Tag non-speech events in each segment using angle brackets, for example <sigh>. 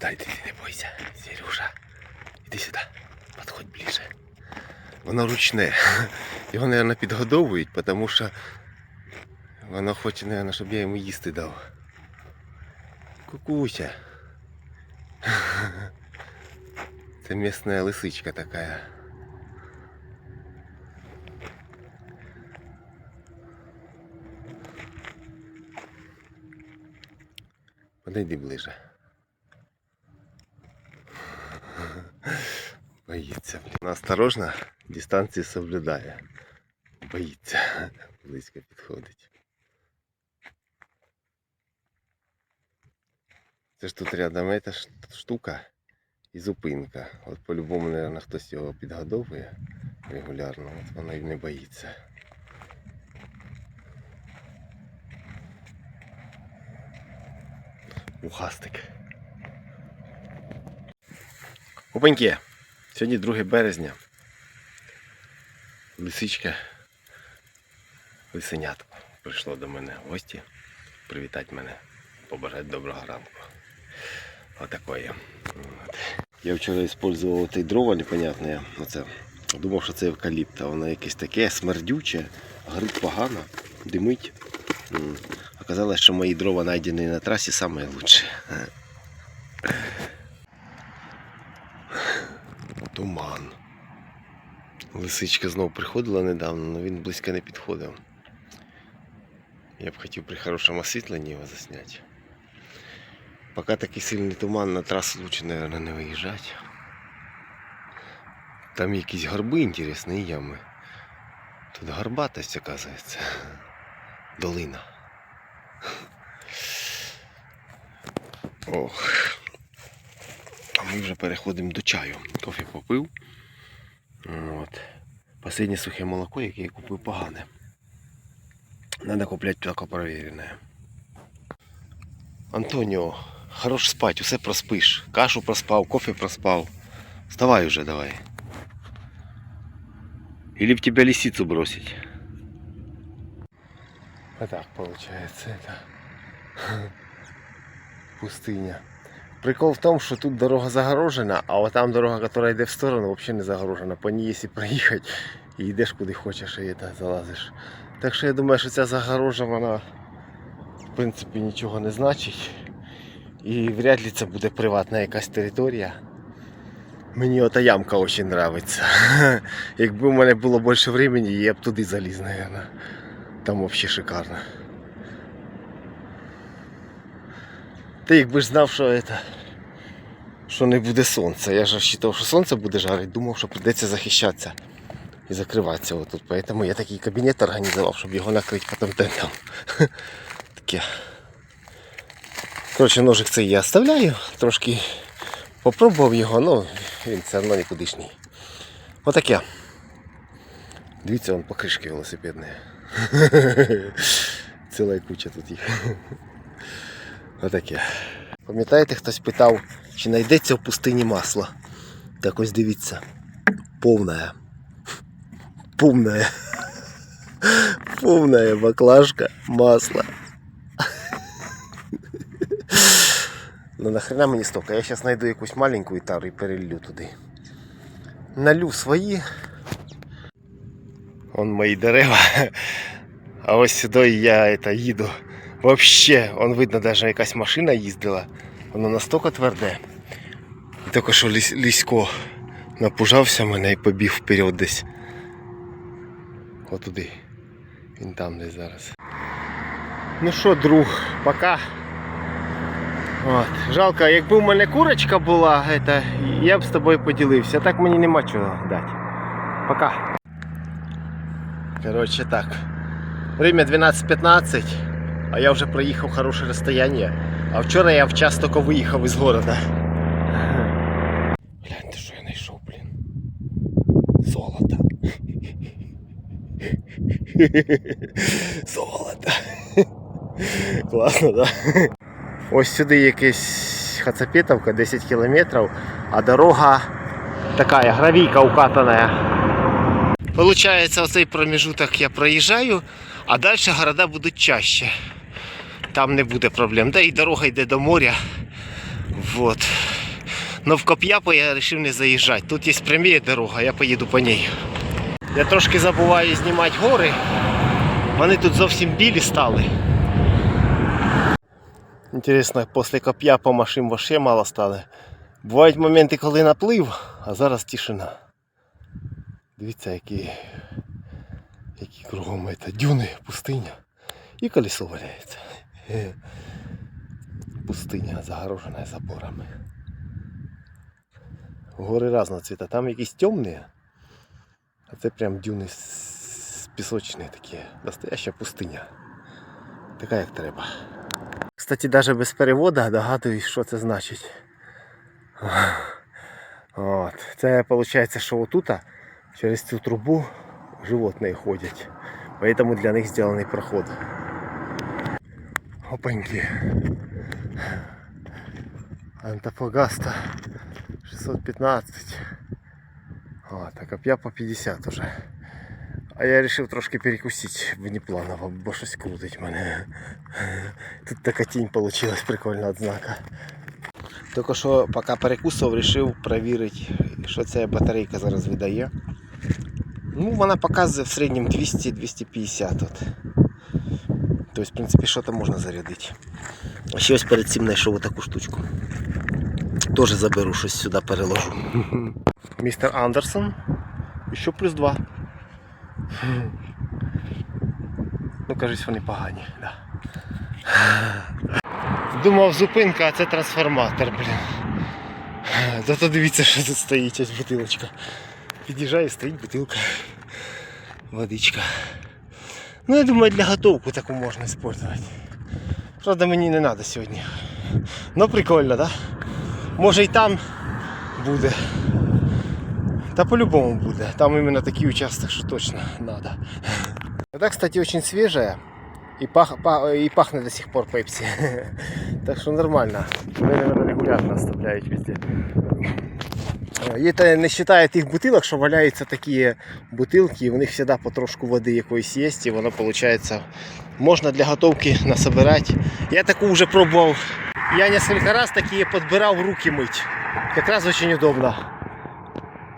сюди, йди, не бойся. Сережа. Іди сюди. Підходь ближче. Воно ручне. <laughs> Його, мабуть, підгодовують, тому що воно хоче, мабуть, щоб я йому їсти дав. Кукуся. <laughs> Це місна лисичка така. Подойди ближе. <laughs> Боїться, блін. Осторожно, дистанції соблюдає. Боїться. <laughs> Близько підходить. Це ж тут рядом ш- штука і зупинка. От по-любому, мабуть, хтось його підгодовує регулярно, от воно і не боїться. Ухастик. Опаньки! Сьогодні 2 березня. Лисичка. Лисенятко прийшло до мене в гості. Привітати мене, побажати доброго ранку. Отакої. От. Я вчора використовував той дрова непонятне. Оце. Думав, що це евкаліпт, а воно якесь таке смердюче, горить погано, димить. Оказалось, що мої дрова знайдені на трасі найкраще. Туман. Лисичка знов приходила недавно, але він близько не підходив. Я б хотів при хорошому освітленні його засняти. Поки такий сильний туман на трасу лучше, мабуть, не виїжджати. Там якісь горби інтересні ями. Тут горбатость, оказується. Долина. Ох. А ми вже переходимо до чаю. Кофе попив. От. Последнє сухе молоко, яке я купив погане. Надо купляти тільки перевірене. Антоніо, хорош спать, усе проспиш. Кашу проспав, кофе проспав. Вставай уже давай. Или в тебя лисицу бросить. А так получается это. <laughs> Пустыня. Прикол в том, что тут дорога загорожена, а вот там дорога, которая йде в сторону, вообще не загорожена. По ній, якщо проїхати, і йдеш куди хочеш, і это, залазиш. Так що я думаю, що ця загорожа, вона в принципі нічого не значить. І вряд ли це буде приватна якась територія. Мені ота ямка дуже подобається. <laughs> Якби у мене було більше времени, я б туди заліз, мабуть. Там взагалі шикарно. Та якби ж знав, що це, що не буде сонця. Я ж розчитував, що сонце буде жарити, думав, що прийдеться захищатися і закриватися отут. Поэтому я такий кабінет організував, щоб його накрити потім тентом. <laughs> Таке. Коротше, ножик цей я оставляю, трошки попробував його, але він все одно нікудишній. Отаке. Дивіться, вон покришки велосипедні. <laughs> Ціла куча тут їх. Отаке. Пам'ятаєте, хтось питав, чи знайдеться в пустині масло? Так ось дивіться. Повне. Повне. Повная баклажка масла. Ну нахрена мені столько? Я зараз знайду якусь маленьку тару і перелью туди. Налю свої. Вон мої дерева. А ось сюди я їду. Вообще, он видно, даже якась машина їздила. Воно настільки тверде. І тільки що лісь, лісько напужався мене і побіг вперед десь. Отуди. Він там десь зараз. Ну що, друг, пока. От. Жалко, якби в мене курочка була, это, я б з тобою поділився. Так мені нема чого дати. Пока. Коротше так. Время 12.15, а я вже проїхав хороше розстояние. А вчора я в час тільки виїхав із города. Гляньте, що я знайшов, блін. Золото. Золото. Класно, да? Ось сюди якась Хацапетовка, 10 кілометрів, а дорога така гравійка укатана. Получається, оцей проміжуток я проїжджаю, а далі города будуть чаще. Там не буде проблем. Да і дорога йде до моря. Вот. Но в Коп'япо я вирішив не заїжджати. Тут є прямі дорога, я поїду по ній. Я трошки забуваю знімати гори. Вони тут зовсім білі стали. Інтересно, після Коп'япо машин вообще мало стали. Бувають моменти, коли наплив, а зараз тишина. Дивіться, які, які кругом это, дюни, пустиня. І колесо валяється. Е. Пустиня загорожена заборами. Гори різного цвіта. Там якісь темні, а це прям дюни пісочні такі. Настояща пустиня. Така як треба. Кстати, навіть без переводу догадуюсь, що це значить. От. Це виходить, що отут через цю трубу животні ходять. Поэтому для них зроблений проход. Опаньки. Антофагаста 615. О, так а по 50 уже. А я вирішив трошки перекусити внепланово, бо щось крутить мене. Тут така тінь вийшла прикольна від знака. Тільки що поки перекусував, вирішив перевірити, що ця батарейка зараз видає. Ну, вона показує в середньому 200-250 тут. Тобто, в принципі, що там можна зарядити. Ще ось перед цим знайшов таку штучку. Тоже заберу щось сюди переложу. <laughs> Містер Андерсон. Ще плюс два. <laughs> Ну, кажуть, вони погані. Да. <laughs> Думав зупинка, а це трансформатор, блін. Зато дивіться, що тут стоїть ось бутилочка. Під'їжджає, стоїть бутилка. Водичка. Ну, я думаю, для готовку таку можна використовувати. Правда, мені не треба сьогодні. Ну прикольно, да? Може і там буде. Та по-любому буде. Там именно такий участок, що точно надо. <laughs> Вода, кстати, очень свежая. И, пах, па- и пахнет до сих пор пепси. <laughs> Так что нормально. Вони, наверное, регулярно оставляють везде. Е, Это не вважає тих бутилок, що валяються такі бутилки, і в них завжди потрошку води якоїсь є, і воно виходить, можна для готовки насобирати. Я таку вже пробував. Я несколько раз такі підбирав руки мить. Якраз дуже удобно.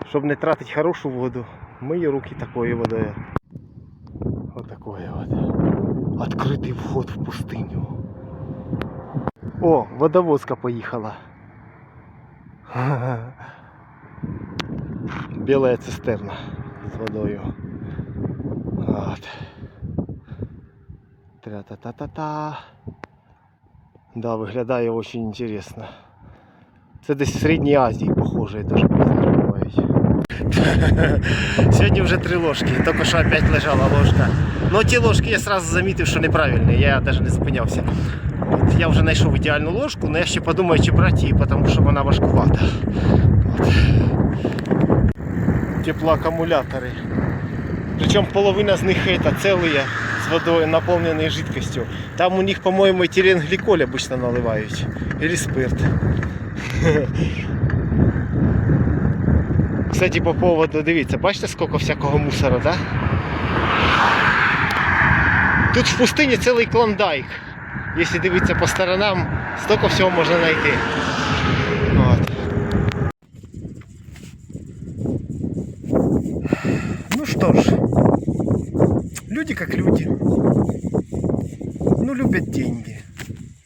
Щоб не тратити хорошу воду, мию руки такою водою. Вот такое вот. Открытый вход в пустыню. О, водовозка поїхала. <laughs> Белая цистерна з водою. Вот. Тра-та-та-та-та. Да, виглядає очень интересно. Це десь в Середній Азії, похоже, теж бувають. <laughs> Сьогодні вже три ложки, тільки що опять лежала ложка. Ну ті ложки я сразу замітив, що неправильні, я навіть не зупинявся. От, я вже знайшов ідеальну ложку, але я ще подумаю, чи брати її, тому що вона важкувата. От Теплоакумулятори. Причому половина з них это целые, з водою, наповнені жидкостю. Там у них, по-моєму, етиленгліколь обычно наливають. Или спирт. <laughs> Кстати, по поводу, дивіться, бачите, скільки всякого мусора, да? Тут в пустині цілий клондайк. Якщо дивитися по сторонам, стільки всього можна знайти. Люди как люди. Ну, любят деньги.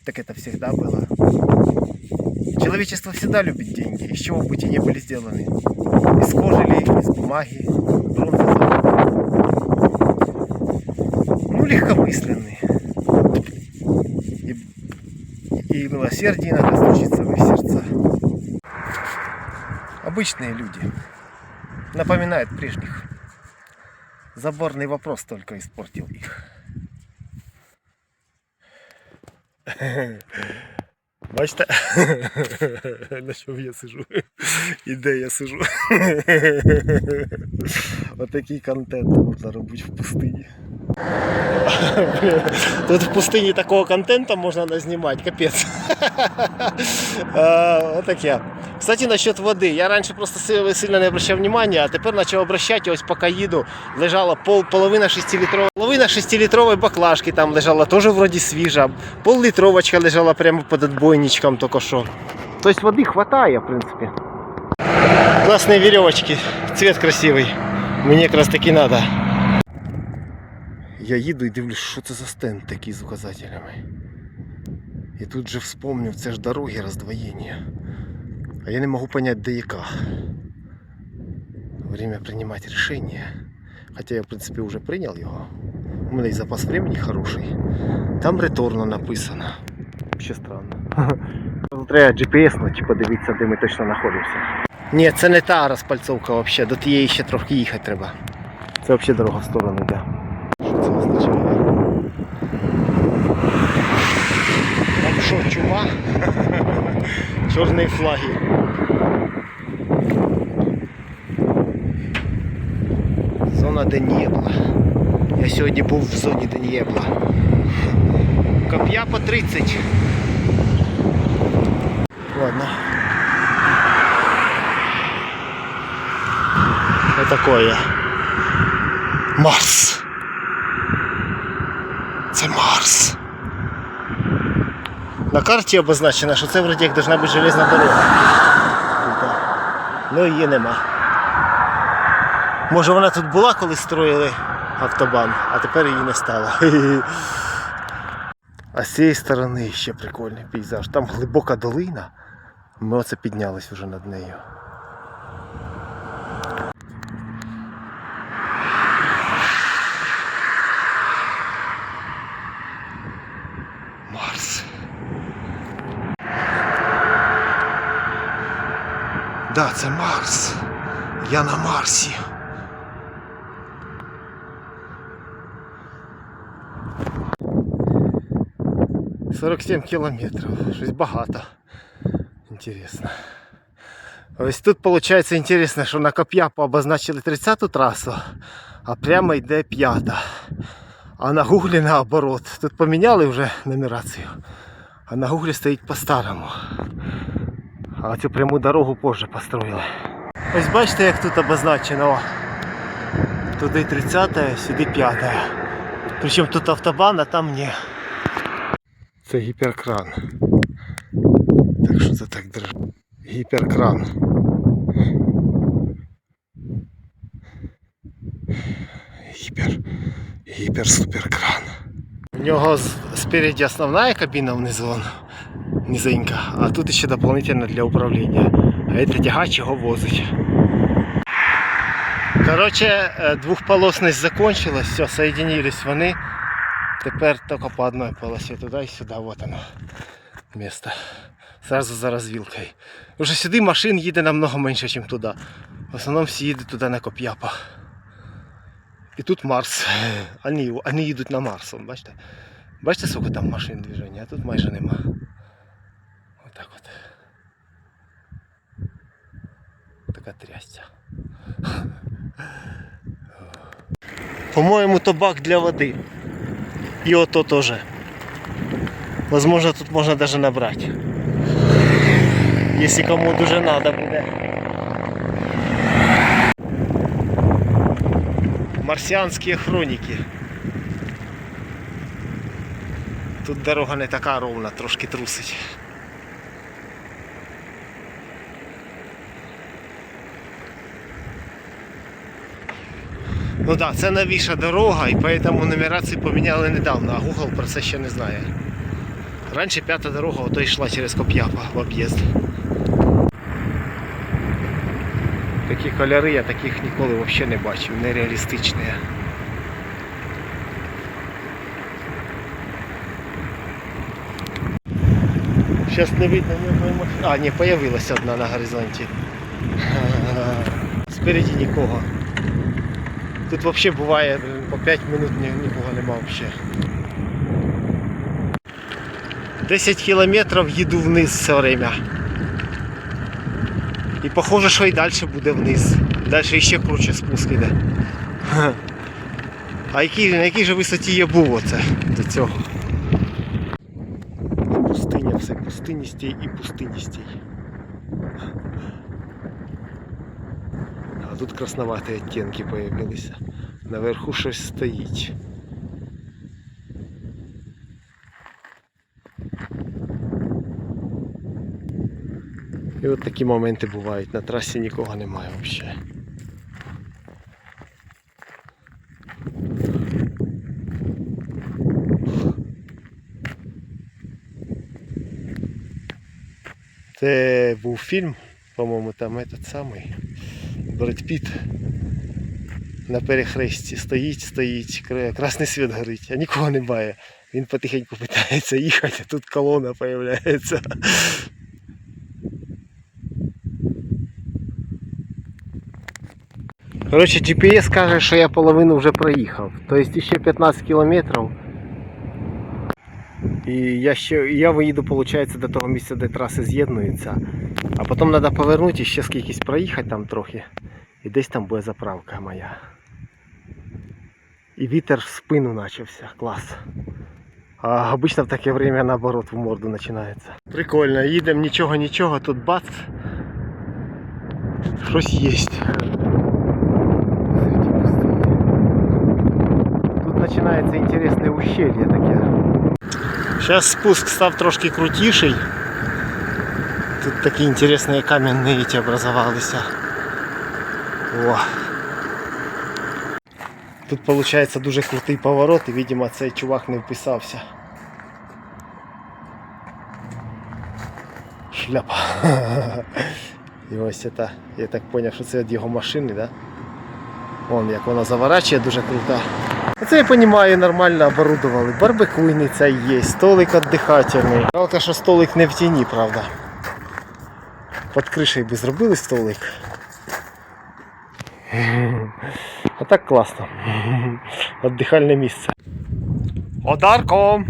Так это всегда было. Человечество всегда любит деньги, из чего бы те не были сделаны. Из кожи или из бумаги, бронзы, золота. Ну, легкомысленные. И, и милосердие иногда стучится в их сердца. Обычные люди. Напоминают прежних. Заборный вопрос только испортил их. Бачите? На чому я сижу? І де я сижу? Отакий контент можна робити в пустині. Тут в пустині такого контенту можна назнімати, капець. А, Отаке. Кстати, насчет води. Я раніше просто сильно не обращав внимания, а тепер почав обращати, ось поки їду, лежала пол, половина 6-літрової, половина 6-літрової баклажки там лежала, теж вроді свіжа. Пол-літровочка лежала прямо під отбойничком тільки що. Тобто води хватає, в принципі. Класні вірьовочки, цвет красивий. Мені якраз таки треба. Я їду і дивлюсь, що це за стенд такий з указателями. І тут же вспомнив, це ж дороги роздвоєння. А я не можу понять, де яка. Время принимать решение. Хотя я, в принципе, уже принял его. У мене і запас времени хороший. Там реторно написано. Ще странно. <laughs> Треба GPS, ну, типу, дивитися, де ми точно знаходимося. Ні, це не та розпальцовка взагалі. До тієї ще трохи їхати треба. Це взагалі дорога в сторону йде. Що це означає? Там що, чума? <laughs> Чорні флаги. Денєбла. Я сьогодні був в зоні Денєбла. Коп'я по 30. Ладно. Вот такое. Марс. Це Марс. На карті обозначено, що це вроді як должна бути железна дорога. Ну її нема. Може вона тут була, коли строїли автобан, а тепер її не стало. <laughs> А з цієї сторони ще прикольний пейзаж. Там глибока долина. Ми оце піднялись вже над нею. Марс. Да, це Марс. Я на Марсі. Сорок сім кілометрів. Щось багато. Інтересно. Ось тут виходить інтересно, що на Коп'япу обозначили 30-ту трасу, а прямо йде п'ята. А на гуглі наоборот. Тут поміняли вже нумерацію. А на гуглі стоїть по-старому. А цю пряму дорогу позже построїли. Ось бачите, як тут обозначено. О. Туди 30, сюди 5. Причому тут автобан, а там ні. Це гіперкран. Так що це так держить? Гіперкран. Гіпер. Гіпер-суперкран. У нього спереді основна кабіна внизу, низенька, а тут ще дополнительно для управління. А це тягач його возить. Короче, двохполосність закончилась, все, соединились вони. Тепер тільки по одній полосі туди і сюди, вот оно место. Сразу за розвілкою. Уже сюди машин їде намного менше, ніж туди. В основному всі їдуть туди на Коп'япа. І тут Марс. <laughs> Вони, вони їдуть на Марс, бачите? Бачите, скільки там машин движення, а тут майже нема. Отак от. Така трясця. <laughs> По-моєму, то бак для води. І то тоже. Возможно, тут можно даже набрать. Если кому дуже надо будет. Марсианские хроники. Тут дорога не така ровна, трошки трусить. Ну так, це новіша дорога і поэтому нумерацію поміняли недавно, а Google про це ще не знає. Раніше п'ята дорога ото йшла через Коп'япа в об'їзд. Такі кольори я таких ніколи взагалі не бачив, нереалістичні. Зараз не видно ні одної машини. А, ні, появилася одна на горизонті. Спереді нікого. Тут взагалі буває по 5 минут ні- нікого нема взагалі. 10 кілометрів їду вниз все время. І похоже, що і далі буде вниз. Далі ще круче спуск іде. <laughs> А який, на якій же висоті я був оце до цього? Пустиня, все пустиністій і пустиністій. Тут красноваті оттенки появилися. Наверху щось стоїть. І от такі моменти бувають. На трасі нікого немає взагалі. Це був фільм, по-моєму, там этот самий Бред Піт на перехресті стоїть, стоїть, кра- красний світ горить, а нікого немає. Він потихеньку питається їхати, а тут колона з'являється. Коротше, GPS каже, що я половину вже проїхав. Тобто ще 15 кілометрів. І я ще я виїду, виходить, до того місця, де траси з'єднуються. А потім треба повернути і ще скількись проїхати там трохи. І десь там буде заправка моя. І вітер в спину почався. Клас. А обично в таке время наоборот в морду починається. Прикольно, їдемо нічого, нічого, тут бац. Щось є. Тут починається інтересне ущелье таке. Зараз спуск став трошки крутіший. Тут такі інтересні кам'яні эти образовалися. О. Тут виходить дуже крутий поворот і, видимо, цей чувак не вписався. Шляпа. <laughs> І ось це, я так зрозумів, що це від його машини, да? Вон як вона заворачує, дуже крута. Це я розумію, нормально оборудували. Барбекуйниця є, столик віддихательний. Жалко, що столик не в тіні, правда. Під кришею би зробили столик. А так класно. Віддихальне місце. Одарко!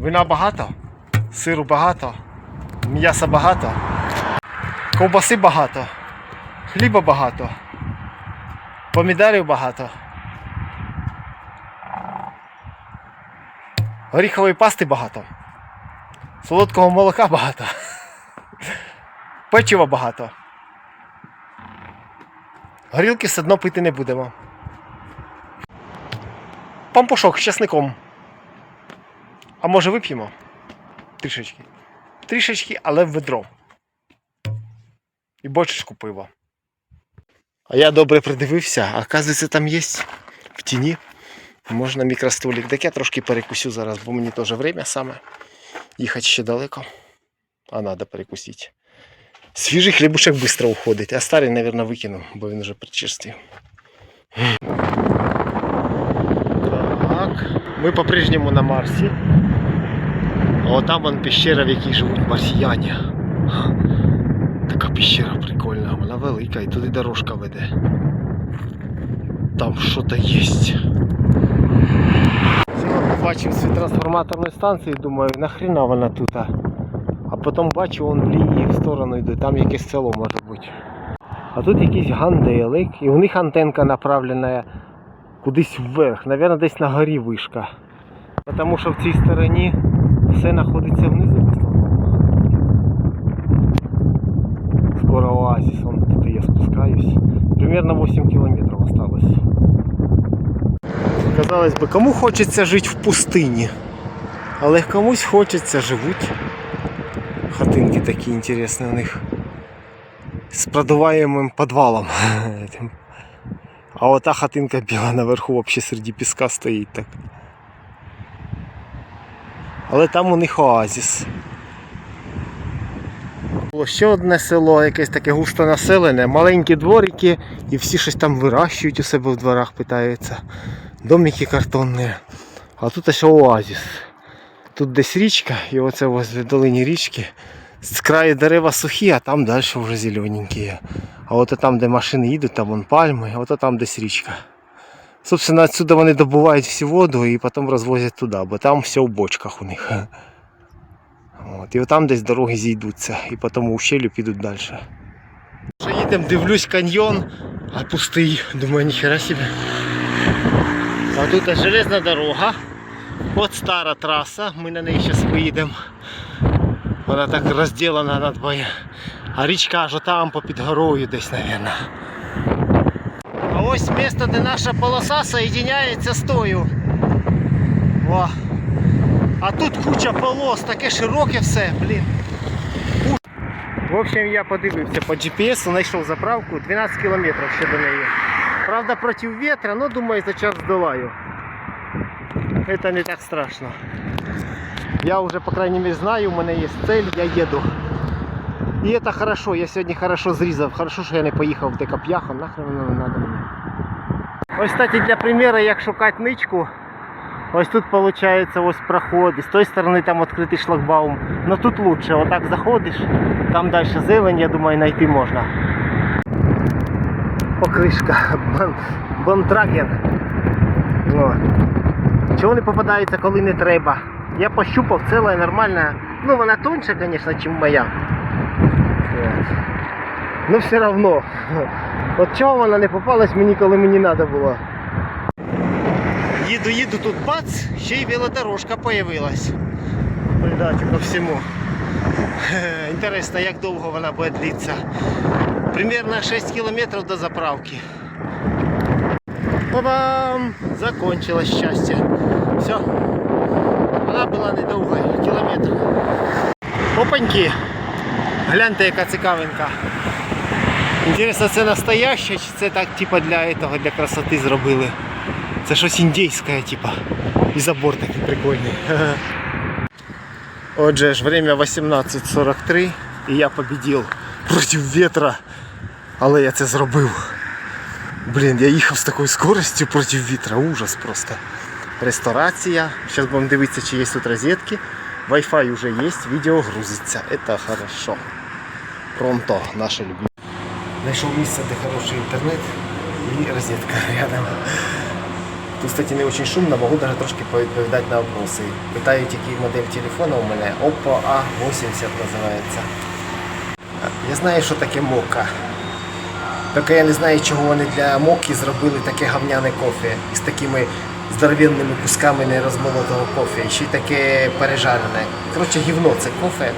Вина багато, сиру багато, м'яса багато, ковбаси багато, хліба багато, помідорів багато. Горіхової пасти багато. Солодкого молока багато. Печива багато. Горілки все одно пити не будемо. Пампушок з часником. А може вип'ємо? Трішечки. Трішечки, але в ведро. І бочечку пива. А я добре придивився, а оказується там є в тіні. Можна мікростолик. Так я трошки перекусю зараз, бо мені теж время саме. Їхати ще далеко. А треба перекусити. Свіжий хлібушек швидко уходить, а старий, мабуть, викину, бо він вже причистив. Так, ми по-прежньому на Марсі. О, там вон пещера, в якій живуть марсіяни. Така пещера прикольна, вона велика і туди дорожка веде. Там що-то є. Побачив світ трансформаторної станції, думаю, нахрена вона тут. А потім бачу, вон в лінії в сторону йде, там якесь село може бути. А тут якийсь ганделик, і у них антенка направлена кудись вверх, Навірно, десь на горі вишка. Тому що в цій стороні все знаходиться внизу. Скоро оазис, вон туди я спускаюсь. Примерно 8 кілометрів осталось. Казалось би, кому хочеться жити в пустині? Але комусь хочеться живуть. Хатинки такі інтересні у них. З продуваємим підвалом. <laughs> А ота хатинка біла наверху взагалі серед піска стоїть так. Але там у них оазіс. Було ще одне село, якесь таке густонаселене, маленькі дворики і всі щось там вирощують у себе в дворах, питаються. Домики картонні. А тут ось оазіс. Тут десь річка, і оце возле долині річки. З краю дерева сухі, а там далі вже зелененькі. А от там, де машини їдуть, там вон пальми, а от там десь річка. Собственно, отсюда вони добувають всю воду і потім розвозять туди, бо там все в бочках у них. От, і там десь дороги зійдуться, і потім у ущелю підуть далі. Що їдемо, дивлюсь каньйон, а пустий. Думаю, ніхера себе. А тут железна дорога. От стара траса, ми на неї зараз поїдемо. Вона так розділена на двоє. А річка аж там попід горою десь, мабуть. А ось місце, де наша полоса соєдиняється з тою. О. А тут куча полос, таке широке все, блін. В общем, я подивився по GPS, знайшов заправку 12 кілометрів ще до неї. Правда, проти вітра, но думаю, за час здолаю. Это не так страшно. Я уже, по крайней мере, знаю, у мене є цель, я еду. І это хорошо, я сьогодні хорошо зрізав. Хорошо, що я не поїхав в Декап'яху, нахрен воно не надо мені. Ось, кстати, для примеру, як шукати ничку, ось тут виходить ось проход, і з тої сторони там відкритий шлагбаум. Но тут лучше, отак заходиш, там далі зелень, я думаю, знайти можна. Покришка, бонтракер. О. Чого не попадається, коли не треба. Я пощупав, ціла нормальна. Ну вона тоньше, звісно, ніж моя. Ну все равно. <laughs> От чого вона не попалась мені, коли мені треба було. Їду, їду тут бац, ще й велодорожка появилась. Придачу ко всему. Е, <laughs> Інтересно, як довго вона буде длитися. Примерно 6 кілометрів до заправки. Па-бам! Закончилось счастье. Все. Вона була недовга, кілометр. Опаньки. Гляньте, яка цікавинка. Інтересно, це настояще, чи це так типа для этого, для красоти зробили? Це щось індійське, типа. І забор такий прикольний. <laughs> Отже ж, время 18.43 і я победив проти вітра. Але я це зробив. Блін, я їхав з такою скоростю проти вітра. Ужас просто. Ресторація. Зараз будемо дивитися, чи є тут розетки. Wi-Fi уже є, відео грузиться. Это хорошо. Пронто, наше любимое. Знайшов місце, де хороший інтернет і розетка рядом. Тут, кстати, не очень шумно, могу даже трошки відповідати на вопроси. Питають, який модель телефона у мене. Oppo A80 називається. Я знаю, що таке мока. Тільки я не знаю, чого вони для моки зробили таке гавняне кофе із такими здоровенними кусками нерозмолотого кофе. Ще й таке пережарене. Коротше, гівно це кофе.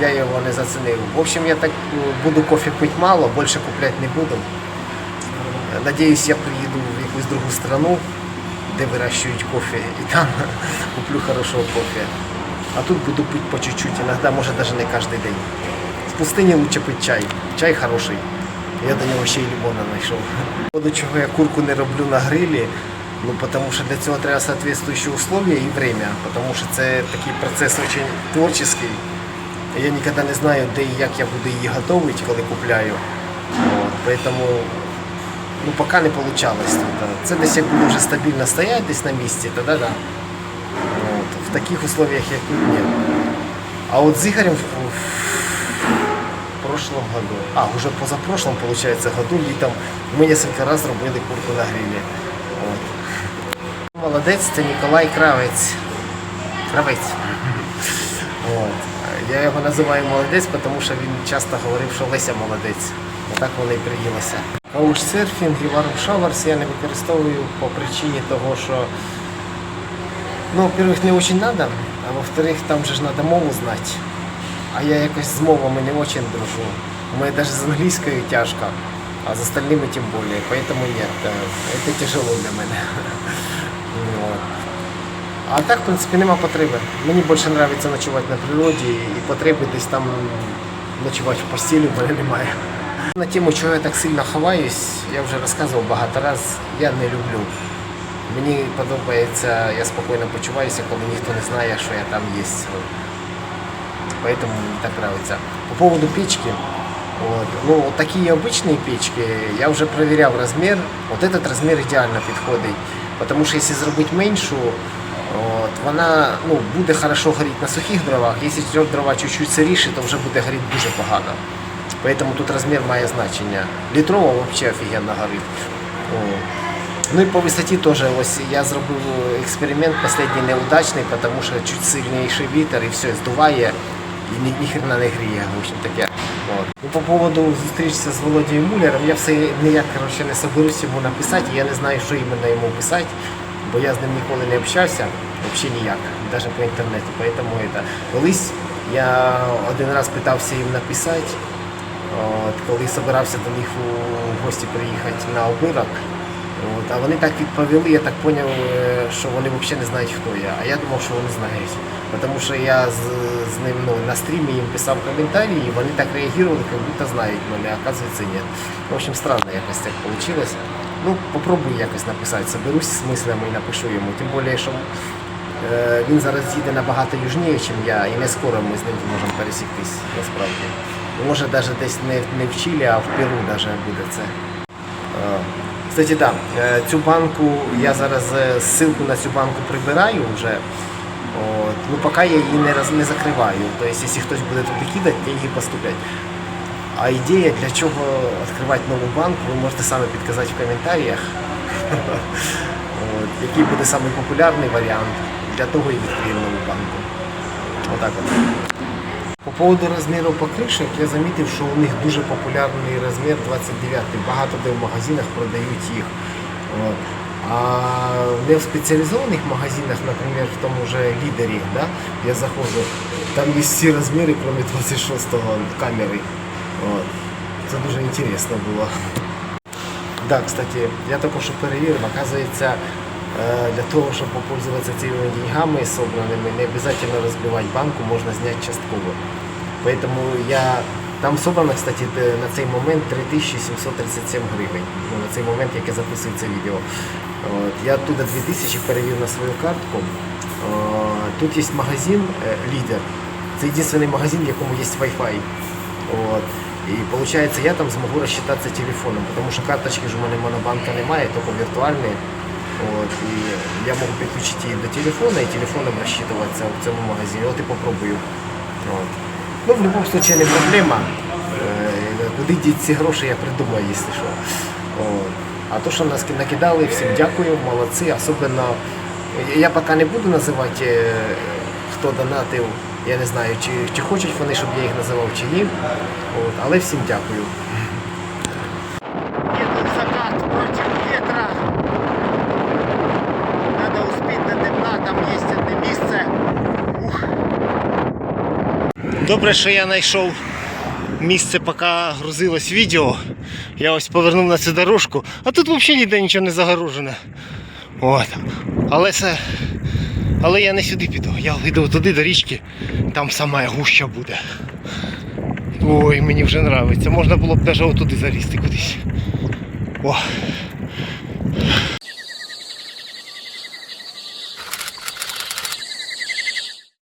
Я його не зацінив. В общем, я так ну, буду кофе пити мало, більше купляти не буду. Надіюсь, я приїду в якусь другу страну, де вирощують кофе, і там <laughs> куплю хорошого кофе. А тут буду пити по чуть-чуть, іноді, може навіть не кожен день. В пустині лучше пити чай. Чай хороший. Я до нього ще й лимона знайшов. До чого я курку не роблю на грилі, ну тому що для цього треба соответствуючі условия і время, тому що це такий процес дуже творчий. Я ніколи не знаю, де і як я буду її готувати, коли купляю. От, поэтому ну, поки не вийшло. Це десь як буду вже стабільно стояти десь на місці, тоді да. От, в таких условиях, як тут, ні. А от з Ігорем в, в прошлом году, а, уже позапрошлом, получается, году, літом, ми несколько раз робили курку на грилі От. Молодець, це Ніколай Кравець. Кравець. От. Я його називаю молодець, тому що він часто говорив, що Леся молодець. Отак воно і приїлося. Каучсерфінг і вармшаверс я не використовую по причині того, що ну, во-первых, не дуже треба, а во-вторых, там же ж треба мову знати. А я якось з мовами не дуже дружу. У мене навіть з англійською тяжко, а з остальними тим більше. Поэтому нет, э, это тяжело для мене. Вот. А так, в принципі, нема потреби. Мені більше подобається ночувати на природі і потреби десь там ночувати в постілі в мене немає. На тему, чого я так сильно ховаюсь, я вже розказував багато разів, я не люблю. Мені подобається, я спокійно почуваюся, коли ніхто не знає, що я там є. Поэтому мне так нравится. По поводу печки, вот, ну, вот такие обычные печки, я уже проверял размер, вот этот размер идеально підходить, потому що якщо зробити меншу, от, вона ну, буде хорошо горіти на сухих дровах, якщо трьох дрова чуть-чуть сиріше, то вже буде горіти дуже погано. Поэтому тут розмір має значення. Літрова взагалі офігенно горить. Ну і по висоті теж ось я зробив експеримент останній неудачний, тому що чуть сильніший вітер і все здуває і ні, ніхрена не гріє. В общем, таке. От. Ну, по поводу зустрічся з Володією Муллером, я все ніяк коротше, не соберусь йому написати, я не знаю, що іменно йому писати, бо я з ним ніколи не общався, взагалі ніяк, навіть по інтернету. Поэтому это. Колись я один раз питався їм написати, От, коли збирався до них у гості приїхати на обирок, от, а вони так відповіли, я так зрозумів, що вони взагалі не знають, хто я. А я думав, що вони знають. Тому що я з, з ним ну, на стрімі їм писав коментарі, і вони так реагували, як будто знають мене, а оказується ні. В общем, странно якось так вийшло. Ну, попробую якось написати, соберусь з мислями і напишу йому. Тим більше, що він зараз їде набагато южніше, ніж я, і не скоро ми з ним можемо пересіктись насправді. Може навіть десь не, в Чилі, а в Перу навіть буде це. Е, Кстати, так, да, цю банку, я зараз е, ссылку на цю банку прибираю вже. От, ну, поки я її не, не закриваю. Тобто, якщо хтось буде туди кидати, деньги поступлять. А ідея, для чого відкривати нову банку, ви можете самі підказати в коментарях, <laughs> який буде самий популярний варіант. Для того і нову банку. Отак от. По поводу розміру покришок я замітив, що у них дуже популярний розмір 29. Багато де в магазинах продають їх. От. А не в спеціалізованих магазинах, наприклад, в тому же лідері, да, я заходжу, там є всі розміри, крім 26-го камери. От. Це дуже інтересно було. Да, кстати, я що перевірив, оказується, для того, щоб попользуватися цими деньгами собраними, не обов'язково розбивати банку, можна зняти частково. Поэтому я там собрано, кстати, на цей момент 3737 гривень. Ну, на цей момент, як я записую це відео. От, я оттуда 2000 перевів на свою картку. О, Тут є магазин е, лідер. Це єдиний магазин, в якому є Wi-Fi. От. І виходить, я там зможу розчитатися телефоном, тому що карточки ж у мене монобанка немає, тільки віртуальні. От, і я можу підключити її до телефона і телефоном розчитуватися в цьому магазині. От і попробую. От. Ну, в будь-якому випадку не проблема. Е, Куди діти ці гроші, я придумаю, якщо що. От. А то, що нас накидали, всім дякую, молодці. Особливо я поки не буду називати, е, хто донатив. Я не знаю, чи, чи хочуть вони, щоб я їх називав, чи ні. От. Але всім дякую. Еду закат против ветра. Надо успеть до темна, там є одне місце. Ух. Добре, що я знайшов місце, поки грузилось відео. Я ось повернув на цю дорожку, а тут взагалі ніде нічого не загорожене. От. Але це. Але я не сюди піду. Я йду туди до річки, там сама гуща буде. Ой, мені вже подобається. Можна було б навіть отуди залізти кудись. О.